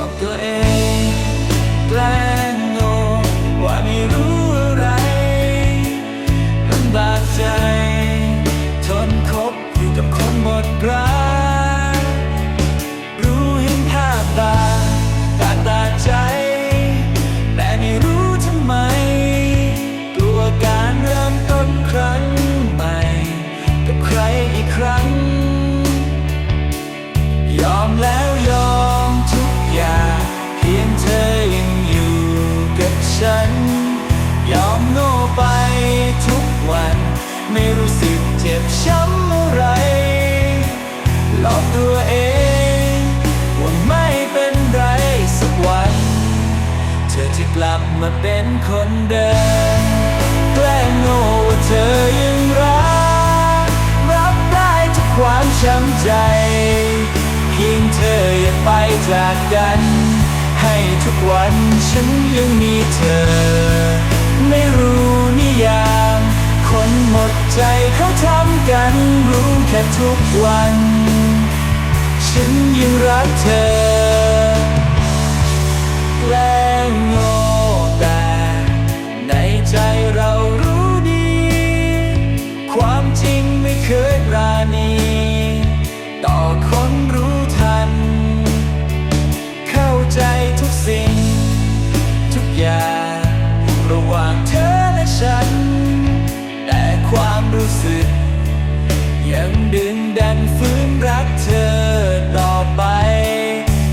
อกตัวเองแกล้งโง่ว่าไม่รู้อะไรมันบาดใจ ทนคบอยู่กับคนหมดรัก ไม่รู้สึกเจ็บช้ำอะไร หลอกตัวเองว่าไม่เป็นไรสักวัน เธอจะกลับมาเป็นคนเดิมแกล้งโง่ว่าเธอยังรัก รับได้ทุกความช้ำใจ เพียงเธออย่าไปจากกัน ให้ทุกวันฉันยัง รู้แค่ทุกวัน ฉันยังรักเธอแกล้งโง่แต่ในใจเรารู้ดี ความจริงไม่เคยราณี ต่อคนรู้ทัน เข้าใจทุกสิ่ง ทุกอย่างระหว่างเธอและฉัน แต่ความรู้สึก ยังดึงดันฝืนรักเธอต่อไป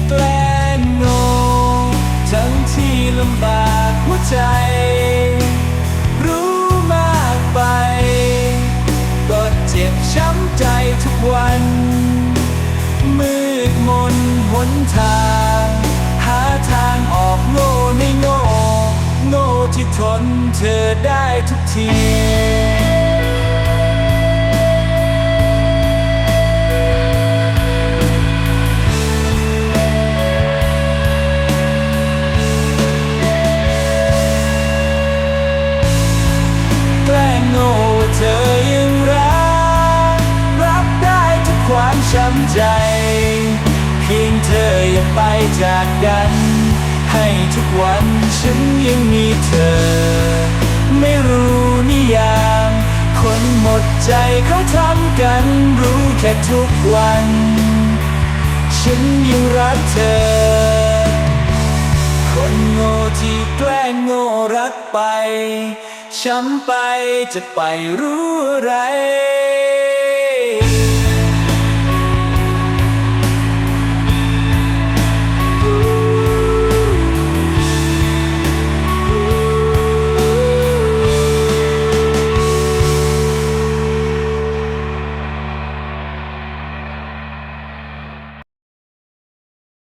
แกล้งโง่ทั้งที่ลำบากหัวใจ รู้มากไป ก็เจ็บช้ำใจทุกวัน มืดมนหนทาง หาทางออกโง่ไม่โง่ โง่ที่ทนเธอได้ทุกที ช้ำใจ เพียงเธออย่าไปจากกัน ให้ทุกวันฉันยังมีเธอ ไม่รู้นิยามคนหมดใจเขาทำกันรู้แค่ทุกวัน ฉันยังรักเธอ คนโง่ที่แกล้งโง่รักไปช้ำไปจะไปรู้อะไร